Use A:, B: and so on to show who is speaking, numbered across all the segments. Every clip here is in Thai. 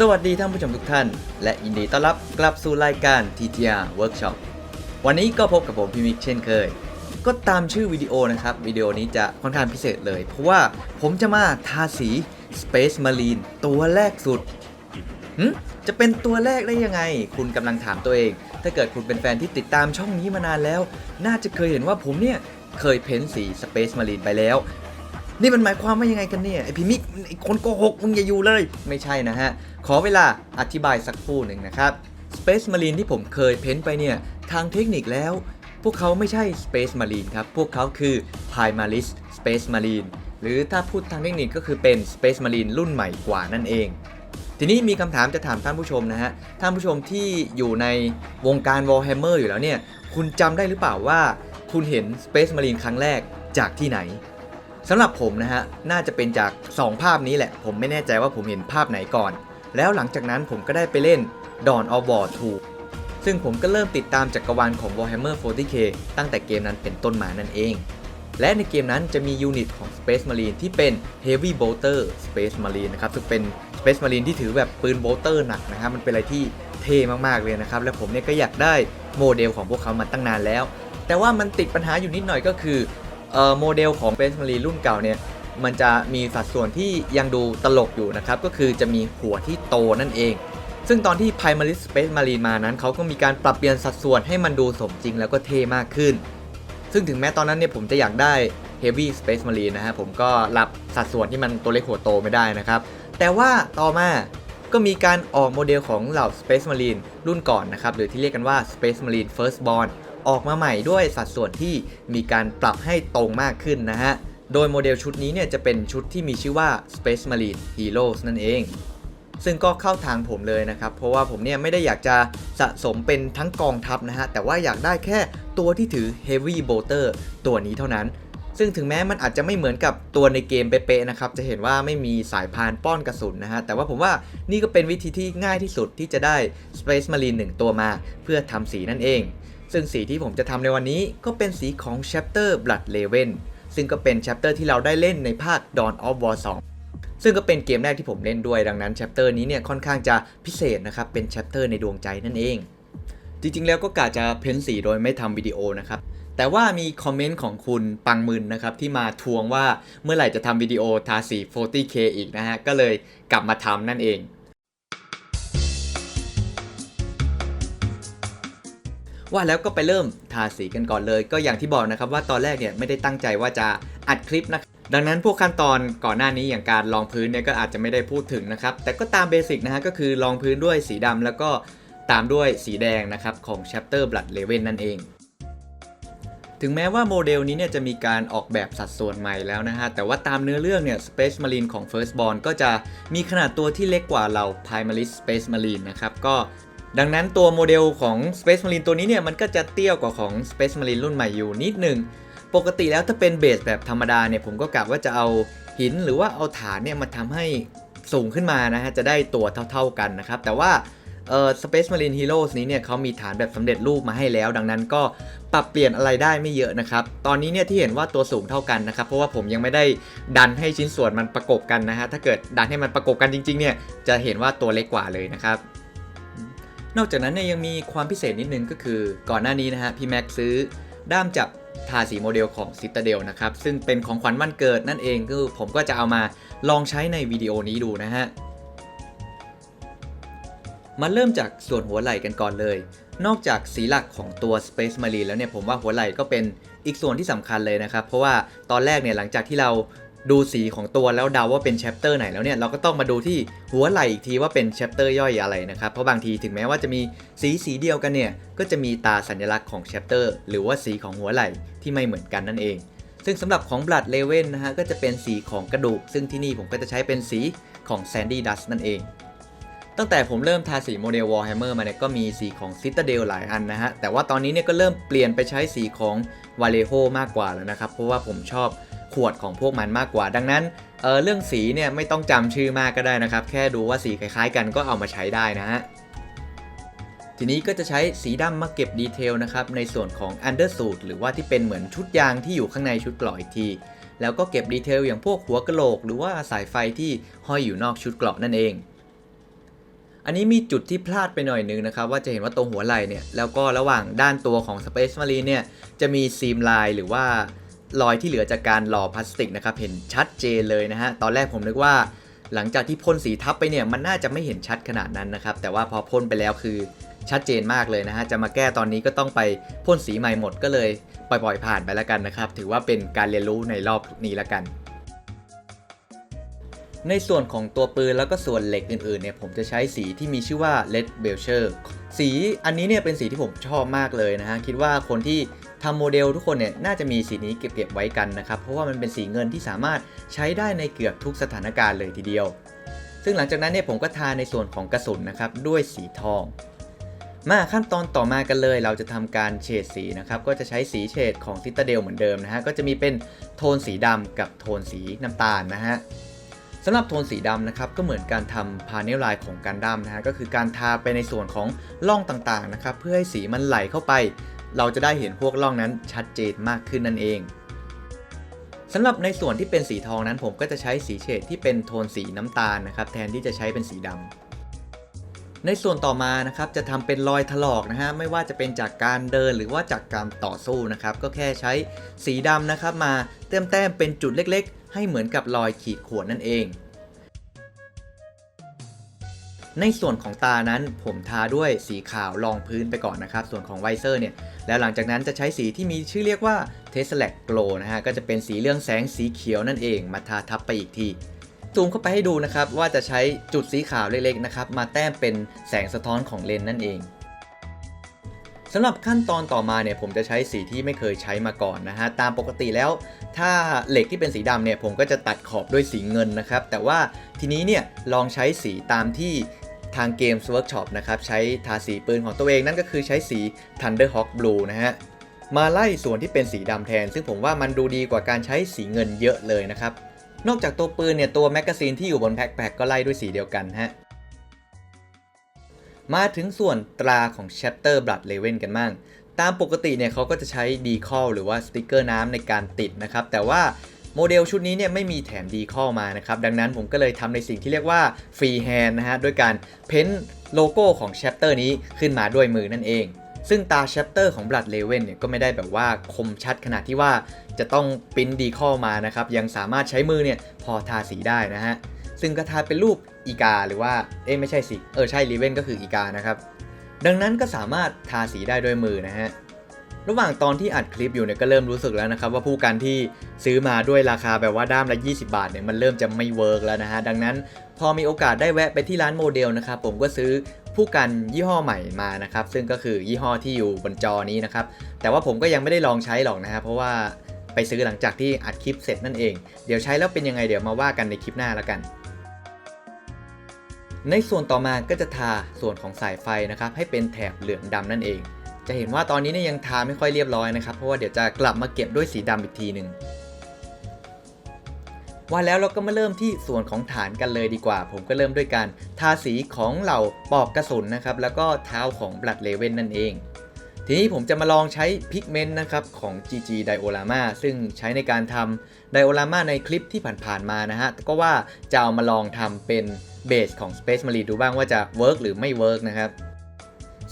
A: สวัสดีท่านผู้ชมทุกท่าน และยินดีต้อนรับกลับสู่รายการ TTR Workshop วันนี้ก็พบกับผมพี่มิกเช่นเคย ก็ตามชื่อวิดีโอนะครับ วิดีโอนี้จะค่อนข้างพิเศษเลย เพราะว่าผมจะมาทาสี Space Marine ตัวแรกสุดหจะเป็นตัวแรกได้ยังไง คุณกำลังถามตัวเอง ถ้าเกิดคุณเป็นแฟนที่ติดตามช่องนี้มานานแล้ว น่าจะเคยเห็นว่าผมเนี่ยเคยเพ้นสี Space Marine ไปแล้ว นี่มันหมายความว่ายังไงกันเนี่ยไอพี่มิกไอคนโกหกมึงอย่าอยู่เลย ไม่ใช่นะฮะ ขอเวลาอธิบายสักครู่หนึ่งนะครับ Space Marine ที่ผมเคยเพ้นไปเนี่ย ทางเทคนิคแล้ว พวกเขาไม่ใช่ Space Marine ครับ พวกเขาคือ Primaris Space Marine หรือถ้าพูดทางเทคนิคก็คือเป็น Space Marine รุ่นใหม่กว่านั่นเอง ทีนี้มีคำถามจะถามท่านผู้ชมนะฮะ ท่านผู้ชมที่อยู่ในวงการ Warhammer อยู่แล้วเนี่ย คุณจำได้หรือเปล่าว่า คุณเห็น Space Marine ครั้งแรกจากที่ไหน สำหรับผมนะฮะน่าจะเป็นจาก 2 ภาพนี้แหละ ผมไม่แน่ใจว่าผมเห็นภาพไหนก่อน แล้วหลังจากนั้นผมก็ได้ไปเล่น Dawn of War 2ซึ่งผมก็เริ่มติดตามจักรวาลของ Warhammer 40k ตั้งแต่เกมนั้นเป็นต้นมานั่นเอง และในเกมนั้นจะมียูนิตของ Space Marine ที่เป็น Heavy Bolter Space Marine นะครับซึ่งเป็น Space Marine ที่ถือแบบปืนโบลเตอร์หนักนะครับมันเป็นอะไรที่เท่มากๆเลยนะครับ และผมเนี่ยก็อยากได้โมเดลของพวกเขามาตั้งนานแล้ว แต่ว่ามันติดปัญหาอยู่นิดหน่อยก็คือ โมเดลของ Space Marine รุ่นเก่าเนี่ยมันจะมีสัดส่วนที่ยังดูตลกอยู่นะครับ ก็คือจะมีหัวที่โตนั่นเอง ซึ่งตอนที่ Primaris Space Marine มานั้น เขาก็มีการปรับเปลี่ยนสัดส่วนให้มันดูสมจริงแล้วก็เท่มากขึ้น ซึ่งถึงแม้ตอนนั้นเนี่ยผมจะอยากได้ Heavy Space Marine นะฮะผมก็รับสัดส่วนที่มันตัวเล็กหัวโตไม่ได้นะครับ แต่ว่าต่อมาก็มีการออกโมเดลของเหล่า Space Marine รุ่นก่อนนะครับ หรือที่เรียกกันว่า Space Marine Firstborn ออกมาใหม่ด้วยสัดส่วนที่มีการปรับให้ตรงมากขึ้นนะฮะ โดยโมเดลชุดนี้เนี่ยจะเป็นชุดที่มีชื่อว่า Space Marine Heroes นั่นเอง ซึ่งก็เข้าทางผมเลยนะครับ เพราะว่าผมเนี่ยไม่ได้อยากจะสะสมเป็นทั้งกองทัพนะฮะ แต่ว่าอยากได้แค่ตัวที่ถือ Heavy Bolter ตัวนี้เท่านั้นซึ่งถึงแม้มันอาจจะไม่เหมือนกับตัวในเกมเป๊ะๆนะครับ จะเห็นว่าไม่มีสายพานป้อนกระสุนนะฮะ แต่ว่าผมว่านี่ก็เป็นวิธีที่ง่ายที่สุดที่จะได้ Space Marine 1 ตัวมา เพื่อทำสีนั่นเอง ซึ่งสีที่ผมจะทำในวันนี้ก็เป็นสีของ Chapter Blood Raven ซึ่งก็เป็น Chapter ที่เราได้เล่นในภาค Dawn of War 2ซึ่งก็เป็นเกมแรกที่ผมเล่นด้วยดังนั้น Chapter นี้เนี่ยค่อนข้างจะพิเศษนะครับ เป็น Chapter ในดวงใจนั่นเอง จริงๆ แล้วก็กะจะเพ้นสีโดยไม่ทำวิดีโอนะครับ แต่ว่ามีคอมเมนต์ของคุณปังมึนนะครับ ที่มาทวงว่าเมื่อไหร่จะทำวิดีโอทาสี 40k อีกนะฮะ ก็เลยกลับมาทำนั่นเอง ว่าแล้วก็ไปเริ่มทาสีกันก่อนเลย ก็อย่างที่บอกนะครับว่าตอนแรกเนี่ยไม่ได้ตั้งใจว่าจะอัดคลิปนะดังนั้นพวกขั้นตอนก่อนหน้านี้อย่างการรองพื้นเนี่ยก็อาจจะไม่ได้พูดถึงนะครับแต่ก็ตามเบสิกนะฮะก็คือรองพื้นด้วยสีดำแล้วก็ตามด้วยสีแดงนะครับของ Chapter Blood Raven นั่นเองถึงแม้ว่าโมเดลนี้เนี่ยจะมีการออกแบบสัดส่วนใหม่แล้วนะฮะ แต่ว่าตามเนื้อเรื่องเนี่ย Space Marine ของ Firstborn ก็จะมีขนาดตัวที่เล็กกว่าเรา Primaris Space Marine นะครับ ก็ ดังนั้นตัวโมเดลของ Space Marine ตัวนี้เนี่ยมันก็จะเตี้ยกว่าของ Space Marine รุ่นใหม่อยู่นิดหนึ่ง ปกติแล้วถ้าเป็นเบสแบบธรรมดาเนี่ยผมก็กะว่าจะเอาหินหรือว่าเอาฐานเนี่ยมาทำให้สูงขึ้นมานะฮะจะได้ตัวเท่าๆกันนะครับ แต่ว่าเออ Space Marine Heroes นี้เนี่ยเขามีฐานแบบสำเร็จรูปมาให้แล้ว ดังนั้นก็ปรับเปลี่ยนอะไรได้ไม่เยอะนะครับ ตอนนี้เนี่ยที่เห็นว่าตัวสูงเท่ากันนะครับ เพราะว่าผมยังไม่ได้ดันให้ชิ้นส่วนมันประกบกันนะฮะถ้าเกิดดันให้มันประกบกันจริงๆเนี่ยจะเห็นว่าตัวเล็กกว่าเลยนะครับ นอกจากนั้นเนี่ยยังมีความพิเศษนิดนึงก็คือ ก่อนหน้านี้นะฮะพี่แม็กซื้อด้ามจับทาสีโมเดลของ Citadel นะครับ ซึ่งเป็นของขวัญวันเกิดนั่นเองคือผมก็จะเอามาลองใช้ในวิดีโอนี้ดูนะฮะมาเริ่มจากส่วนหัวไหล่กันก่อนเลย นอกจากสีหลักของตัว Space Marine แล้วเนี่ยผมว่าหัวไหล่ก็เป็นอีกส่วนที่สำคัญเลยนะครับ เพราะว่าตอนแรกเนี่ยหลังจากที่เรา ดูสีของตัวแล้วเดาว่าเป็นแชปเตอร์ไหนแล้วเนี่ยเราก็ต้องมาดูที่หัวไหล่อีกทีว่าเป็นแชปเตอร์ย่อยอะไรนะครับ เพราะบางทีถึงแม้ว่าจะมีสีสีเดียวกันเนี่ยก็จะมีตาสัญลักษณ์ของแชปเตอร์หรือว่าสีของหัวไหล่ที่ไม่เหมือนกันนั่นเอง ซึ่งสำหรับของ Blood Raven นะฮะก็จะเป็นสีของกระดูก ซึ่งที่นี่ผมก็จะใช้เป็นสีของ Sandy Dust นั่นเองตั้งแต่ผมเริ่มทาสีโมเดล Warhammer มาเนี่ยก็มีสีของ Citadel หลายอันนะฮะ แต่ว่าตอนนี้เนี่ยก็เริ่มเปลี่ยนไปใช้สีของ Vallejo มากกว่าแล้วนะครับ เพราะว่าผมชอบ ขวดของพวกมันมากกว่า ดังนั้นเเรื่องสีเนี่ยไม่ต้องจำชื่อมากก็ได้นะครับ แค่ดูว่าสีคล้ายๆ กันก็เอามาใช้ได้นะฮะทีนี้ก็จะใช้สีดำมาเก็บดีเทลนะครับในส่วนของ undersuit หรือว่าที่เป็นเหมือนชุดยางที่อยู่ข้างในชุดเกราะอีกที แล้วก็เก็บดีเทลอย่างพวกหัวกะโหลก หรือว่าสายไฟที่ห้อยอยู่นอกชุดเกราะนั่นเอง อันนี้มีจุดที่พลาดไปหน่อยนึงนะครับ ว่าจะเห็นว่าตรงหัวไหล่เนี่ยแล้วก็ระหว่างด้านตัวของ Space Marine เนี่ยจะมีซีมลายหรือว่า รอยที่เหลือจากการหล่อพลาสติกนะครับเห็นชัดเจนเลยนะฮะตอนแรกผมนึกว่าหลังจากที่พ่นสีทับไปเนี่ยมันน่าจะไม่เห็นชัดขนาดนั้นนะครับแต่ว่าพอพ่นไปแล้วคือชัดเจนมากเลยนะฮะจะมาแก้ตอนนี้ก็ต้องไปพ่นสีใหม่หมดก็เลยปล่อยๆผ่านไปแล้วกันนะครับ ถือว่าเป็นการเรียนรู้ในรอบนี้แล้วกัน ในส่วนของตัวปืนแล้วก็ส่วนเหล็กอื่นๆเนี่ยผมจะใช้สีที่มีชื่อว่า Red Belcher สีอันนี้เนี่ยเป็นสีที่ผมชอบมากเลยนะฮะคิดว่าคนที่ ทำโมเดลทุกคนเนี่ยน่าจะมีสีนี้เก็บๆไว้กันนะครับ เพราะว่ามันเป็นสีเงินที่สามารถใช้ได้ในเกือบทุกสถานการณ์เลยทีเดียว ซึ่งหลังจากนั้นเนี่ยผมก็ทาในส่วนของกระสุนนะครับด้วยสีทอง มาขั้นตอนต่อมากันเลย เราจะทำการเฉดสีนะครับก็จะใช้สีเฉดของซิตาเดลเหมือนเดิมนะฮะก็จะมีเป็นโทนสีดำกับโทนสีน้ำตาลนะฮะสำหรับโทนสีดำนะครับก็เหมือนการทำพาเนลไลน์ของการดั้มนะฮะก็คือการทาไปในส่วนของร่องต่างๆนะครับเพื่อให้สีมันไหลเข้าไป เราจะได้เห็นพวกร่องนั้นชัดเจนมากขึ้นนั่นเองสำหรับในส่วนที่เป็นสีทองนั้นผมก็จะใช้สีเฉดที่เป็นโทนสีน้ำตาลนะครับ แทนที่จะใช้เป็นสีดำในส่วนต่อมานะครับจะทำเป็นรอยถลอกนะฮะไม่ว่าจะเป็นจากการเดินหรือว่าจากการต่อสู้นะครับ ก็แค่ใช้สีดำนะครับ มาเติมแต้มเป็นจุดเล็กๆ ให้เหมือนกับรอยขีดข่วนนั่นเอง ในส่วนของตานั้นผมทาด้วยสีขาวรองพื้นไปก่อนนะครับ ส่วนของไวเซอร์เนี่ย แล้วหลังจากนั้นจะใช้สีที่มีชื่อเรียกว่า t e s l a c Glow นะฮะ ก็จะเป็นสีเรื่องแสงสีเขียวนั่นเองมาทาทับไปอีกที ซูมเข้าไปให้ดูนะครับ ว่าจะใช้จุดสีขาวเล็กๆนะครับ มาแต้มเป็นแสงสะท้อนของเลนส์นั่นเองสำหรับขั้นตอนต่อมาเนี่ยผมจะใช้สีที่ไม่เคยใช้มาก่อนนะฮะ ตามปกติแล้ว ถ้าเหล็กที่เป็นสีดำเนี่ยผมก็จะตัดขอบด้วยสีเงินนะครับ แต่ว่าทีนี้เนี่ยลองใช้สีตามที่ ทางเกม Workshop นะครับใช้ทาสีปืนของตัวเองนั่นก็คือใช้สี Thunderhawk Blue นะฮะมาไล่ส่วนที่เป็นสีดำแทน ซึ่งผมว่ามันดูดีกว่าการใช้สีเงินเยอะเลยนะครับ นอกจากตัวปืนเนี่ยตัวแมกกาซีนที่อยู่บนแพ็คแพ็คก็ไล่ด้วยสีเดียวกันฮะมาถึงส่วนตราของ Chapter Blood Raven กันบ้าง ตามปกติเนี่ยเขาก็จะใช้ดีคอลหรือว่าสติกเกอร์น้ำในการติดนะครับ แต่ว่า โมเดลชุดนี้เนี่ยไม่มีแถมดีคอมานะครับ ดังนั้นผมก็เลยทำในสิ่งที่เรียกว่าฟรีแฮนด์นะฮะด้วยการเพ้นโลโก้ของ Chapter นี้ขึ้นมาด้วยมือนั่นเอง ซึ่งตา Chapter ของ Blood Raven เนี่ยก็ไม่ได้แบบว่าคมชัดขนาดที่ว่าจะต้องปิ้นดีคอมานะครับ ยังสามารถใช้มือเนี่ยพอทาสีได้นะฮะ ซึ่งก็ทาเป็นรูปอีกาหรือว่า เอ้ไม่ใช่สิ เออใช่รีเวนก็คืออีกานะครับ ดังนั้นก็สามารถทาสีได้ด้วยมือนะฮะ ระหว่างตอนที่อัดคลิปอยู่เนี่ยก็เริ่มรู้สึกแล้วนะครับว่าผู้กันที่ซื้อมาด้วยราคาแบบว่าด้ามละ 20 บาทเนี่ยมันเริ่มจะไม่เวิร์กแล้วนะฮะดังนั้นพอมีโอกาสได้แวะไปที่ร้านโมเดลนะครับผมก็ซื้อผู้กันยี่ห้อใหม่มานะครับซึ่งก็คือยี่ห้อที่อยู่บนจอนี้นะครับแต่ว่าผมก็ยังไม่ได้ลองใช้หรอกนะครับเพราะว่าไปซื้อหลังจากที่อัดคลิปเสร็จนั่นเอง เดี๋ยวใช้แล้วเป็นยังไงเดี๋ยวมาว่ากันในคลิปหน้าแล้วกัน ในส่วนต่อมาก็จะทาส่วนของสายไฟนะครับให้เป็นแถบเหลืองดำนั่นเอง จะเห็นว่าตอนนี้เนี่ยยังทาไม่ค่อยเรียบร้อยนะครับ เพราะว่าเดี๋ยวจะกลับมาเก็บด้วยสีดำอีกทีหนึ่งว่าแล้วเราก็มาเริ่มที่ส่วนของฐานกันเลยดีกว่า ผมก็เริ่มด้วยการทาสีของเหล่าปอกกระสุนนะครับ แล้วก็เท้าของ Blood Raven นั่นเอง ทีนี้ผมจะมาลองใช้พิกเมนต์นะครับของ GG Diorama ซึ่งใช้ในการทำ Diorama ในคลิปที่ผ่านๆมานะฮะ ก็ว่าจะเอามาลองทำเป็นเบสของ Space Marine ดูบ้างว่าจะเวิร์กหรือไม่เวิร์กนะครับ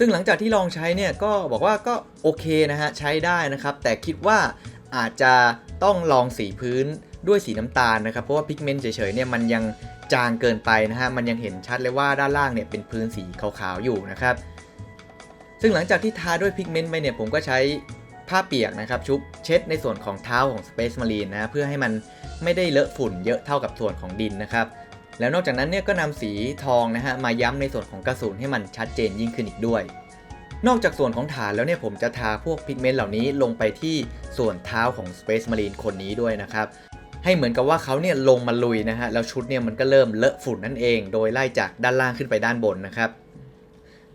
A: ซึ่งหลังจากที่ลองใช้เนี่ยก็บอกว่าก็โอเคนะฮะใช้ได้นะครับ แต่คิดว่าอาจจะต้องลองสีพื้นด้วยสีน้ำตาลนะครับ เพราะว่าพิกเมนต์เฉยๆเนี่ยมันยังจางเกินไปนะฮะมันยังเห็นชัดเลยว่าด้านล่างเนี่ยเป็นพื้นสีขาวๆอยู่นะครับ ซึ่งหลังจากที่ทาด้วยพิกเมนต์ไปเนี่ยผมก็ใช้ผ้าเปียกนะครับชุบเช็ดในส่วนของเท้าของ Space Marine นะเพื่อให้มันไม่ได้เลอะฝุ่นเยอะเท่ากับส่วนของดินนะครับ แล้วนอกจากนั้นเนี่ยก็นำสีทองนะฮะมาย้ำในส่วนของกระสุนให้มันชัดเจนยิ่งขึ้นอีกด้วย นอกจากส่วนของฐานแล้วเนี่ยผมจะทาพวกพิกเมนต์เหล่านี้ลงไปที่ส่วนเท้าของ Space Marine คนนี้ด้วยนะครับให้เหมือนกับว่าเขาเนี่ยลงมาลุยนะฮะแล้วชุดเนี่ยมันก็เริ่มเลอะฝุ่นนั่นเอง โดยไล่จากด้านล่างขึ้นไปด้านบนนะครับ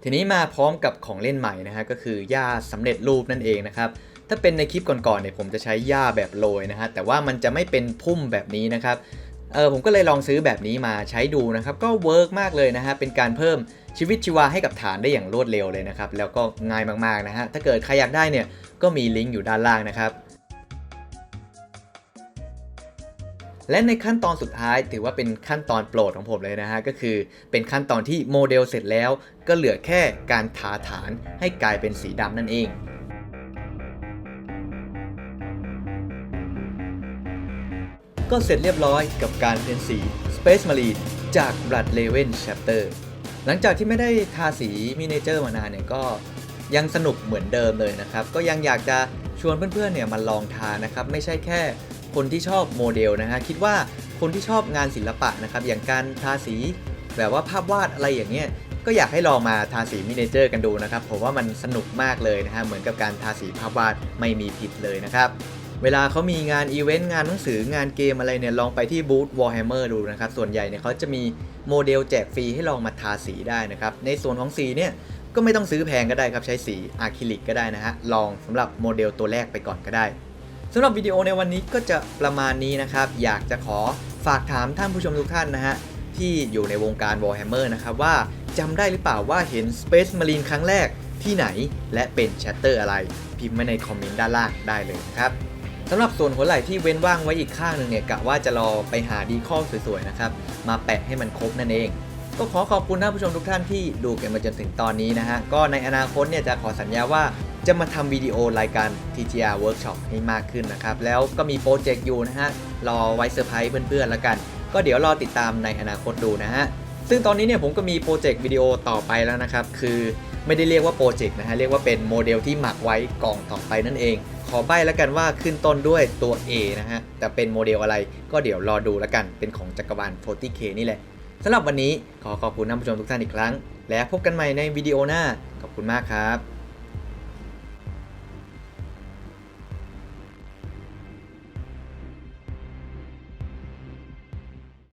A: ทีนี้มาพร้อมกับของเล่นใหม่นะฮะก็คือหญ้าสำเร็จรูปนั่นเองนะครับถ้าเป็นในคลิปก่อนๆเนี่ยผมจะใช้หญ้าแบบโรยนะฮะแต่ว่ามันจะไม่เป็นพุ่มแบบนี้นะครับ เออผมก็เลยลองซื้อแบบนี้มาใช้ดูนะครับ ก็เวิร์กมากเลยนะฮะเป็นการเพิ่มชีวิตชีวาให้กับฐานได้อย่างรวดเร็วเลยนะครับ แล้วก็ง่ายมากๆนะฮะถ้าเกิดใครอยากได้เนี่ยก็มีลิงก์อยู่ด้านล่างนะครับและในขั้นตอนสุดท้ายถือว่าเป็นขั้นตอนโปรดของผมเลยนะฮะ ก็คือเป็นขั้นตอนที่โมเดลเสร็จแล้ว ก็เหลือแค่การทาฐานให้กลายเป็นสีดำนั่นเอง ก็เสร็จเรียบร้อยกับการเพ้นสี Space Marine จาก Blood Raven Chapter หลังจากที่ไม่ได้ทาสีมินิเจอร์มานานเนี่ยก็ยังสนุกเหมือนเดิมเลยนะครับ ก็ยังอยากจะชวนเพื่อนๆเนี่ยมาลองทานะครับ ไม่ใช่แค่คนที่ชอบโมเดลนะฮะคิดว่าคนที่ชอบงานศิลปะนะครับ อย่างการทาสีแบบว่าภาพวาดอะไรอย่างเงี้ยก็อยากให้ลองมาทาสีมินิเจอร์กันดูนะครับ ผมว่ามันสนุกมากเลยนะฮะเหมือนกับการทาสีภาพวาดไม่มีผิดเลยนะครับ เวลาเขามีงานอีเวนต์งานหนังสืองานเกมอะไรเนี่ยลองไปที่บูธ Warhammer ดูนะครับ ส่วนใหญ่เนี่ยเขาจะมีโมเดลแจกฟรีให้ลองมาทาสีได้นะครับ ในส่วนของสีเนี่ยก็ไม่ต้องซื้อแพงก็ได้ครับ ใช้สีอะคริลิกก็ได้นะฮะ ลองสำหรับโมเดลตัวแรกไปก่อนก็ได้สำหรับวิดีโอในวันนี้ก็จะประมาณนี้นะครับ อยากจะขอฝากถามท่านผู้ชมทุกท่านนะฮะที่อยู่ในวงการ Warhammer นะครับว่าจำได้หรือเปล่าว่าเห็น Space Marine ครั้งแรกที่ไหนและเป็นแชตเตอร์อะไร พิมพ์มาในคอมเมนต์ด้านล่างได้เลยนะครับ สำหรับส่วนหัวไหล่ที่เว้นว่างไว้อีกข้างหนึ่งเนี่ยกะว่าจะรอไปหาดีข้อสวยๆนะครับมาแปะให้มันครบนั่นเอง ก็ขอขอบคุณท่านผู้ชมทุกท่านที่ดูกันมาจนถึงตอนนี้นะฮะก็ในอนาคตเนี่ยจะขอสัญญาว่าจะมาทำวิดีโอรายการ TGR Workshop ให้มากขึ้นนะครับ แล้วก็มีโปรเจกต์อยู่นะฮะ รอไว้เซอร์ไพรส์เพื่อนๆแล้วกัน ก็เดี๋ยวรอติดตามในอนาคตดูนะฮะ ซึ่งตอนนี้เนี่ยผมก็มีโปรเจกต์วิดีโอต่อไปแล้วนะครับ คือ ไม่ได้เรียกว่าโปรเจกต์นะฮะ เรียกว่าเป็นโมเดลที่หมักไว้กล่องต่อไปนั่นเอง ขอใบ้แล้วกันว่าขึ้นต้นด้วยตัว A นะฮะ แต่เป็นโมเดลอะไรก็เดี๋ยวรอดูแล้วกัน เป็นของจักรวาล 40K นี่แหละสำหรับวันนี้ขอขอบคุณท่านผู้ชมทุกท่านอีกครั้ง และพบกันใหม่ในวิดีโอหน้า ขอบคุณมากครับ